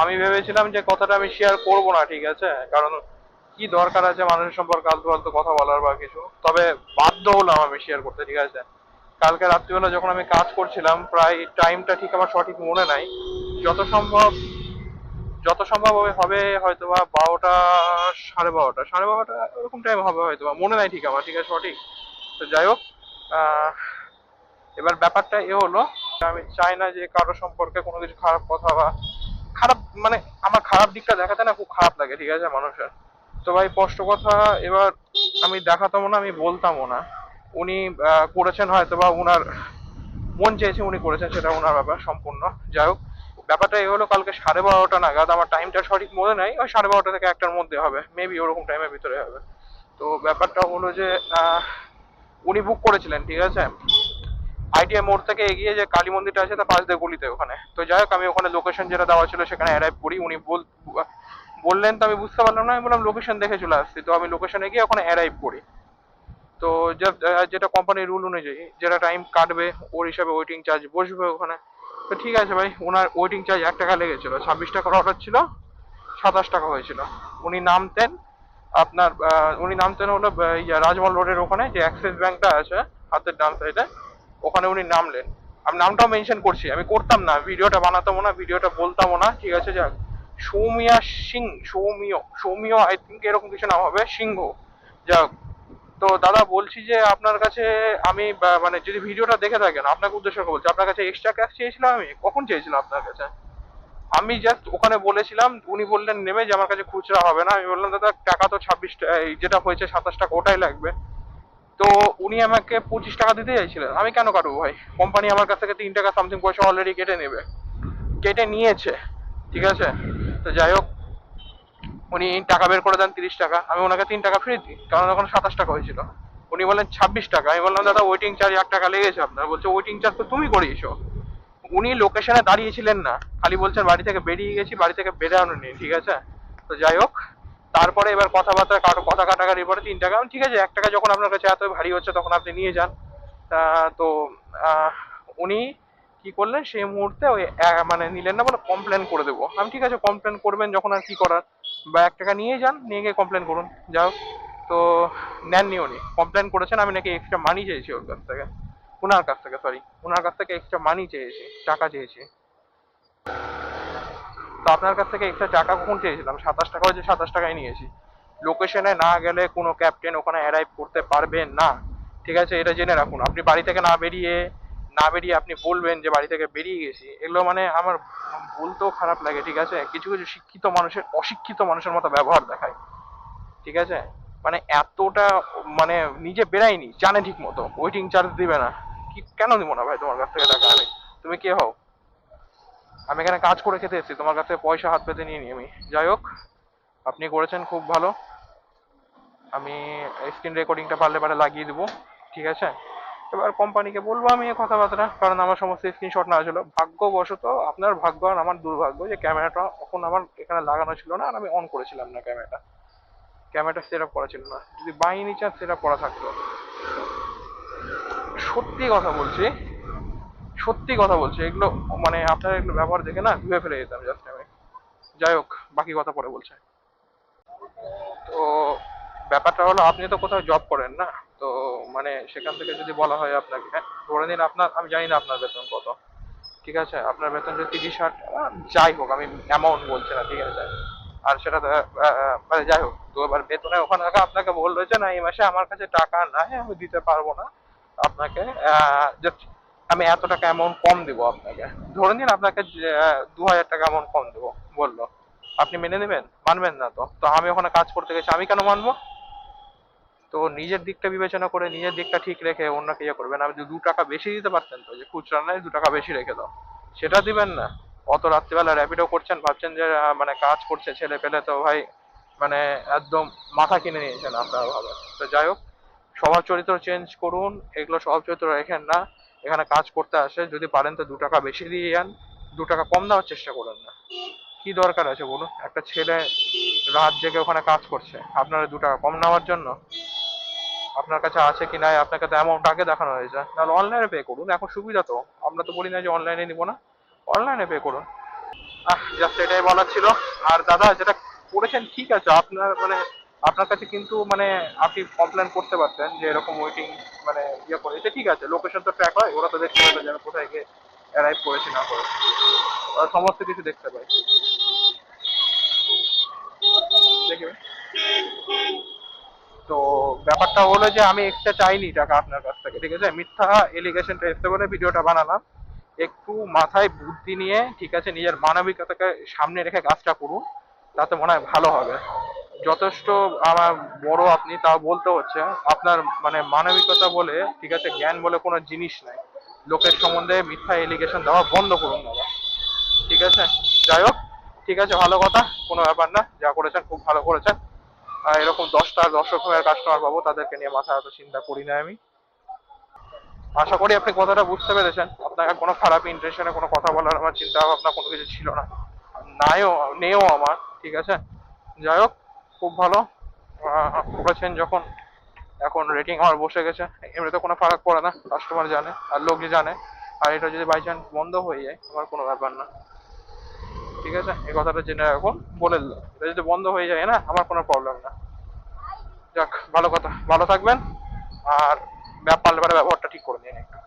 আমি ভেবেছিলাম যে কথাটা আমি শেয়ার করব না, ঠিক আছে? কারণ কি দরকার আছে মানুষের সম্পর্কে আলতু ফালতু কথা বলার বা কিছু? তবে বাধ্য হলাম আমি শেয়ার করতে, ঠিক আছে? কালকে রাত্রিবেলা যখন আমি কাজ করছিলাম, প্রায় টাইমটা ঠিক আমার সঠিক মনে নাই। যত সম্ভব যত সম্ভব হবে হয়তো বা বারোটা, সাড়ে বারোটা সাড়ে বারোটা ওরকম টাইম হবে হয়তো বা মনে নাই ঠিক আমার, ঠিক আছে, সঠিক? তো যাই হোক এবার ব্যাপারটা এ হলো, আমি চাই না যে কারও সম্পর্কে কোনো কিছু খারাপ কথা বা খারাপ মানে আমার খারাপ দিকটা দেখাতে না, খুব খারাপ লাগে, ঠিক আছে, মানুষের। তো ভাই, স্পষ্ট কথা, এবার আমি দেখাতামও না, আমি বলতামও না। উনি করেছেন হয়তো বা উনার, মন চেয়েছে উনি করেছেন, সেটা ওনার ব্যাপার সম্পূর্ণ। যাই হোক, ব্যাপারটা এই হলো, কালকে সাড়ে বারোটা নাগাদ, আমার টাইমটা সঠিক মনে নাই, ওই সাড়ে বারোটা থেকে একটার মধ্যে হবে মেবি ওরকম টাইমের ভিতরে হবে। তো ব্যাপারটা হলো যে উনি বুক করেছিলেন, ঠিক আছে? আইটিআই মোড় থেকে এগিয়ে যে কালী মন্দিরটা আছে তার পাশ দিয়ে গলিতে ওখানে। তো যাই হোক, আমি ওখানে লোকেশন যেটা দেওয়া ছিল সেখানে অ্যারাইভ করি। উনি বল, বললেন তো আমি বুঝতে পারলাম না, আমি বললাম লোকেশন দেখে চলে আসছি। তো আমি লোকেশনে গিয়ে ওখানে অ্যারাইভ করি। তো যেটা কোম্পানির রুল অনুযায়ী যেটা টাইম কাটবে, ওর হিসাবে ওয়েটিং চার্জ বসবে ওখানে। তো ঠিক আছে ভাই, ওনার ওয়েটিং চার্জ এক টাকা লেগেছিল। ছাব্বিশ টাকার অর্ডার ছিল, সাতাশ টাকা হয়েছিল। উনি নামতেন আপনার উনি নামতেন হলো রাজমহল রোডের ওখানে, যে অ্যাক্সিস ব্যাংকটা আছে, হাতের ডান সাইডে ওখানে উনি নামলেন। আমি নামটাও মেনশন করছি, আমি করতাম না, ভিডিওটা বানাতামও না, ভিডিওটা বলতামও না, ঠিক আছে, যাক। সৌমিয়া সিং, সৌমিয় সৌমিয় আই থিঙ্ক এরকম কিছু নাম হবে, সিংহ। যাক, তো দাদা বলছি যে আপনার কাছে আমি মানে যদি ভিডিওটা দেখে থাকেন, আপনাকে উদ্দেশ্য বলছি, আপনার কাছে এক্সট্রা ক্যাশ চেয়েছিলাম আমি? কখন চেয়েছিলাম আপনার কাছে? আমি জাস্ট ওখানে বলেছিলাম, উনি বললেন, নেমে যে আমার কাছে খুচরা হবে না। আমি বললাম, দাদা, টাকা তো ছাব্বিশ যেটা হয়েছে সাতাশটা, ওটাই লাগবে। তো উনি আমাকে পঁচিশ টাকা দিতে চাইছিলেন। আমি কেন কাটবো ভাই? কোম্পানি আমার কাছ থেকে তিন টাকা সামথিং পয়সা অলরেডি কেটে নেবে। কেটে নিয়েছে, ঠিক আছে? তো যাই হোক, উনি টাকা বের করে দেন তিরিশ টাকা। আমি ওনাকে তিন টাকা ফ্রি দিই, কারণ ওখানে সাতাশ টাকা হয়েছিল। উনি বললেন ছাব্বিশ টাকা। আমি বললাম, দাদা ওয়েটিং চার্জ এক টাকা লেগেছে আপনার। বলছে ওয়েটিং চার্জ তো তুমি করিয়েছো উনি লোকেশনে দাঁড়িয়েছিলেন না। খালি বলছেন, বাড়ি থেকে বেরিয়ে গেছি, বাড়ি থেকে বেরানো নেই। ঠিক আছে? তো যাই হোক তারপরে এবার কথাবার্তা কথা কাটাকাটির পরে তিন টাকা। ঠিক আছে, এক টাকা যখন আপনার কাছে এত ভারী হচ্ছে তখন আপনি নিয়ে যান। তো উনি কি করলেন, সেই মুহূর্তে ওই মানে নিলেন না বলে কমপ্লেন করে দেবো। আমি ঠিক আছে কমপ্লেন করবেন যখন আর কি করার। বা এক টাকা নিয়ে যান, নিয়ে গিয়ে কমপ্লেন করুন। যাও তো নেননি উনি। কমপ্লেন করেছেন, আমি নাকি এক্সট্রা মানি চেয়েছি ওর কাছ থেকে। ওনার কাছ থেকে সরি ওনার কাছ থেকে এক্সট্রা মানি চেয়েছি, টাকা চেয়েছি। তো আপনার কাছ থেকে এক্সট্রা টাকা কখন চেয়েছিলাম? সাতাশ টাকা হচ্ছে সাতাশ টাকায় নিয়েছি। লোকেশনে না গেলে কোনো ক্যাপ্টেন ওখানে অ্যারাইভ করতে পারবেন না। ঠিক আছে, এটা জেনে রাখুন। আপনি বাড়ি থেকে না বেরিয়ে না বেরিয়ে আপনি বলবেন যে বাড়ি থেকে বেরিয়ে গেছি। এগুলো মানে আমার বলতেও খারাপ লাগে, ঠিক আছে? কিছু কিছু শিক্ষিত মানুষের, অশিক্ষিত মানুষের মতো ব্যবহার দেখায়। ঠিক আছে? মানে এতটা মানে নিজে বেরাইনি জানে ঠিক মতো ওয়েটিং চার্জ দিবে না। কি, কেন দিব না ভাই তোমার কাছ থেকে টাকা আমি তুমি কে হও? আমি এখানে কাজ করে খেতে এসেছি। তোমার কাছে পয়সা হাত পেতে নিয়ে নি আমি। যাই হোক, আপনি করেছেন খুব ভালো। আমি স্ক্রিন রেকর্ডিংটা পারলে পারে লাগিয়ে দেবো, ঠিক আছে? এবার কোম্পানিকে বলব আমি এই কথাবার্তা, কারণ আমার সমস্ত স্ক্রিনশট না ছিল ভাগ্যবশত আপনার ভাগ্য আর আমার দুর্ভাগ্য যে ক্যামেরাটা তখন আমার এখানে লাগানো ছিল না, আর আমি অন করেছিলাম না ক্যামেরাটা ক্যামেরাটা সেট আপ করা ছিল না। যদি by any chance set up করা থাকতো। সত্যি কথা বলছি সত্যি কথা বলছি এগুলো মানে আপনার এগুলো ব্যবহার দেখে না ধুয়ে ফেলে যেতাম জাস্ট আমি। যাই হোক বাকি কথা পরে বলছে। তো ব্যাপারটা হলো আপনি তো কোথাও জব করেন না তো মানে সেখান থেকে যদি বলা হয় আপনাকে হ্যাঁ, ধরে নিন আপনার আমি জানি না আপনার বেতন কত। ঠিক আছে? আপনার বেতন যদি তিরিশ আহ, যাই হোক আমি অ্যামাউন্ট বলছি না ঠিক আছে? আর সেটা মানে যাই হোক তো এবার বেতনে ওখানে আপনাকে বলল যে না এই মাসে আমার কাছে টাকা নাই আমি দিতে পারব না আপনাকে জাস্ট আমি এত টাকা অ্যামাউন্ট কম দেবো আপনাকে। ধরে নিন আপনাকে দু হাজার টাকা অ্যামাউন্ট কম দেবো, বলল। আপনি মেনে নেবেন? মানবেন না তো। তো আমি ওখানে কাজ করতে গেছি, আমি কেন মানবো? তো নিজের দিকটা বিবেচনা করে, নিজের দিকটা ঠিক রেখে অন্যকে ইয়ে করবেন। আপনি দু টাকা বেশি দিতে পারতেন তো, যে খুচরা নাই, দু টাকা বেশি রেখে দাও। সেটা দিবেন না। অত রাত্রিবেলা র্যাপিডো করছেন, ভাবছেন যে মানে কাজ করছে ছেলে পেলে তো ভাই মানে একদম মাথা কিনে নিয়েছেন আপনার ভাবে। তো যাই হোক স্বভাব চরিত্র চেঞ্জ করুন, এগুলো স্বভাব চরিত্র রেখেন না। এখানে কাজ করতে আসে, যদি পারেন তো দু টাকা বেশি দিয়ে যান, দু টাকা কম দেওয়ার চেষ্টা করেন না। কি দরকার আছে বলুন? একটা ছেলে রাত জেগে ওখানে কাজ করছে, আপনারা দু টাকা কম নেওয়ার জন্য? আপনার কাছে আছে কি নাই? আপনাকে তো অ্যামাউন্ট আগে দেখানো হয়েছে। তাহলে অনলাইনে পে করুন, এখন সুবিধা তো। আমরা তো বলি না যে অনলাইনে নিব না। অনলাইনে পে করুন। আহ জাস্ট এটাই বলার ছিল। আর দাদা, যেটা করেছেন ঠিক আছে। আপনার মানে আপনার কাছে কিন্তু মানে আপনি কমপ্লেন করতে পারতেন যে এরকম ওয়েটিং মানে ইয়ে করে। এটা ঠিক আছে লোকেশন তো ট্র্যাক হয়, ওরা তো দেখতে পাবে যে কোথায় গিয়ে অ্যারাইভ করেছি, না করেছি। ওরা সমস্ত কিছু দেখতে পায়। তো ব্যাপারটা হলো যে আমি এক্সট্রা চাইনি টাকা আপনার কাছ থেকে, ঠিক আছে? মিথ্যা এলিগেশনটা এসতে বলে ভিডিওটা বানালাম। একটু মাথায় বুদ্ধি নিয়ে, ঠিক আছে, নিজের মানবিকতাকে সামনে রেখে কাজটা করুন, তাতে মনে হয় ভালো হবে। যথেষ্ট আমার বড় আপনি, তাও বলতে হচ্ছে, আপনার মানে মানবিকতা বলে, ঠিক আছে, জ্ঞান বলে কোনো জিনিস নাই। লোকের সম্বন্ধে মিথ্যা এলিগেশন দেওয়া বন্ধ করুন দাদা ঠিক আছে? যাই হোক, ঠিক আছে, ভালো কথা, কোনো ব্যাপার না, যা করেছেন খুব ভালো করেছেন। এরকম দশটা দর্শক হয়ে কাস্টমার পাবো, তাদেরকে নিয়ে মাথা এত চিন্তা করি না আমি। আশা করি আপনি কথাটা বুঝতে পেরেছেন। আপনাকে কোনো খারাপ ইন্টেনশনে কোনো কথা বলার আমার চিন্তা ভাবনা কোনো কিছু ছিল না। নাইও নেও আমার, ঠিক আছে? যাই হোক খুব ভালো। করেছেন যখন। এখন রেটিং আমার বসে গেছে। এমনিতে কোনো ফারাক পড়ে না কাস্টমার জানে, আর লোক জানে। আর এটা যদি বাই চান্স বন্ধ হয়ে যায়, আমার কোনো ব্যাপার না। ঠিক আছে? এই কথাটা জেনে এখন বলে দিল এটা যদি বন্ধ হয়ে যায় না, আমার কোনো প্রবলেম না। যাক, ভালো কথা। ভালো থাকবেন, আর ব্যাপার ব্যাপারে ব্যবহারটা ঠিক করে দিন একটু।